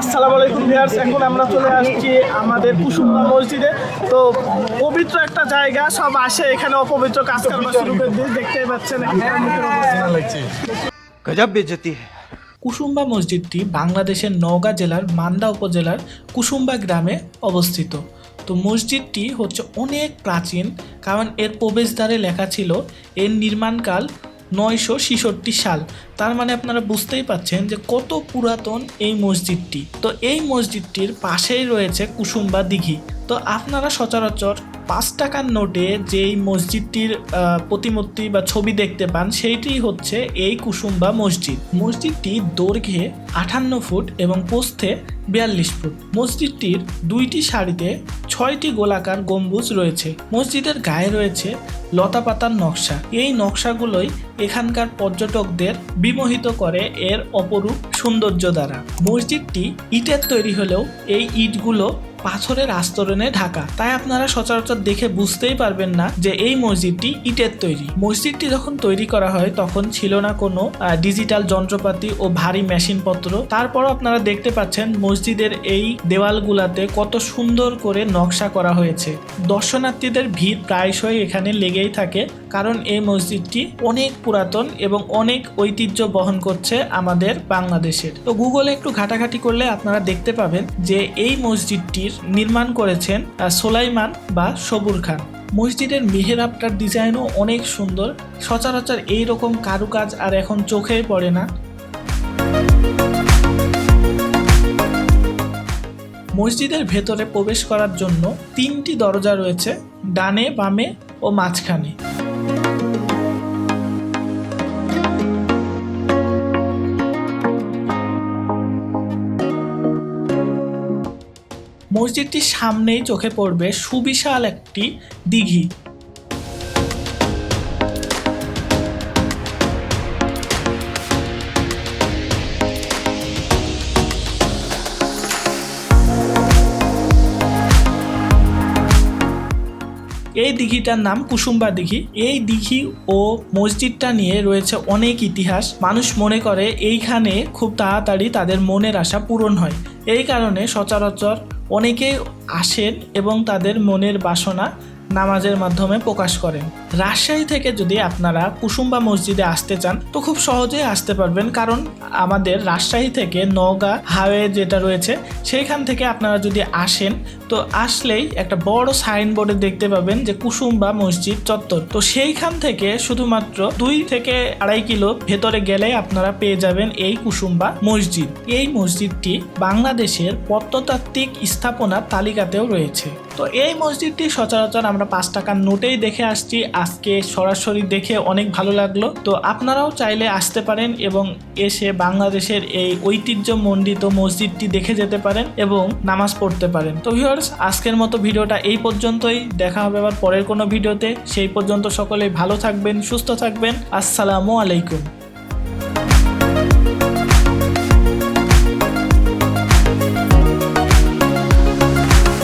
আসসালামু আলাইকুম ভিয়ার্স এখন আমরা চলে আসছি আমাদের কুসুমা মসজিদে। তো পবিত্র একটা জায়গা সব আসে এখানে অপবিত্র কাজ কারবার শুরু করে দিয়ে দেখতেই পাচ্ছেন গজব বেজতি কুসুম্বা মসজিদটি বাংলাদেশের নওগাঁ জেলার মান্দা উপজেলার কুসুম্বা গ্রামে অবস্থিত। তো মসজিদটি হচ্ছে অনেক প্রাচীন কারণ এর প্রবেশদ্বারে লেখা ছিল এর নির্মাণকাল নয়শো ছেষট্টি সাল। তার মানে আপনারা বুঝতেই পাচ্ছেন যে কত পুরাতন এই মসজিদটি। তো এই মসজিদটির পাশেই রয়েছে কুসুম্বা দিঘি। তো আপনারা সচরাচর পাঁচ টাকার নোটে যেই মসজিদটির প্রতিমূর্তি বা ছবি দেখতে পান, সেইটি হচ্ছে এই কুসুম্বা মসজিদ। মসজিদটি দৈর্ঘ্যে আটান্ন ফুট এবং প্রস্থে বিয়াল্লিশ ফুট। মসজিদটির দুইটি সারিতে ছয়টি গোলাকার গম্বুজ রয়েছে। মসজিদের গায়ে রয়েছে লতাপাতার নকশা। এই নকশাগুলোই এখানকার পর্যটকদের বিমোহিত করে এর অপরূপ সৌন্দর্য দ্বারা। মসজিদটি ইটের তৈরি হলেও এই ইটগুলো পাথরের আস্তরণে ঢাকা। তাই আপনারা সচরাচর দেখে বুঝতেই পারবেন না যে এই মসজিদটি ইটের তৈরি। মসজিদটি যখন তৈরি করা হয়, তখন ছিল না কোনো ডিজিটাল যন্ত্রপাতি ও ভারী মেশিনপত্র। তারপরও আপনারা দেখতে পাচ্ছেন মসজিদের এই দেওয়ালগুলাতে কত সুন্দর করে নকশা করা হয়েছে। দর্শনার্থীদের ভিড় প্রায়শই এখানে লেগেই থাকে, কারণ এই মসজিদটি অনেক পুরাতন এবং অনেক ঐতিহ্য বহন করছে আমাদের বাংলাদেশের। তো গুগলে একটু ঘাটাঘাটি করলে আপনারা দেখতে পাবেন যে এই মসজিদটির নির্মাণ করেছেন সোলাইমান বা সবুর খান। মসজিদের মেহেরাবটার ডিজাইনও অনেক সুন্দর। সচরাচর এই রকম কারুকাজ আর এখন চোখে পড়ে না। মসজিদের ভেতরে প্রবেশ করার জন্য তিনটি দরজা রয়েছে, ডানে, বামে ও মাঝখানে। মসজিদটির সামনেই চোখে পড়বে সুবিশাল একটি দিঘি। এই দিঘিটার নাম কুসুম্বা দিঘি। এই দিঘি ও মসজিদটা নিয়ে রয়েছে অনেক ইতিহাস। মানুষ মনে করে এইখানে খুব তাড়াতাড়ি তাদের মনের আশা পূরণ হয়। এই কারণে সচরাচর অনেকেই আসেন এবং তাদের মনের বাসনা নামাজের মাধ্যমে প্রকাশ করেন। রাজশাহী থেকে যদি আপনারা কুসুম্বা মসজিদে আসতে চান, তো খুব সহজেই আসতে পারবেন। কারণ আমাদের রাজশাহী থেকে নওগাঁ হাইওয়ে যেটা রয়েছে, সেইখান থেকে আপনারা যদি আসেন, তো আসলেই একটা বড় সাইনবোর্ডে দেখতে পাবেন যে কুসুম্বা মসজিদ চত্বর। তো সেইখান থেকে শুধুমাত্র দুই থেকে আড়াই কিলো ভেতরে গেলে আপনারা পেয়ে যাবেন এই কুসুম্বা মসজিদ। এই মসজিদটি বাংলাদেশের প্রত্নতাত্ত্বিক স্থাপনার তালিকাতেও রয়েছে। তো এই মসজিদটি সচরাচর আমরা পাঁচ টাকার নোটেই দেখে আসছি। আজকে সরাসরি দেখে অনেক ভালো লাগল। তো আপনারাও চাইলে আসতে পারেন এবং এসে বাংলাদেশের এই ঐতিহ্যমণ্ডিত মসজিদটি দেখে যেতে পারেন এবং নামাজ পড়তে পারেন। তো ভিউয়ার্স, আজকের মতো ভিডিওটা এই পর্যন্তই। দেখা হবে আবার পরের কোনো ভিডিওতে। সেই পর্যন্ত সকলেই ভালো থাকবেন, সুস্থ থাকবেন। আসসালামু আলাইকুম।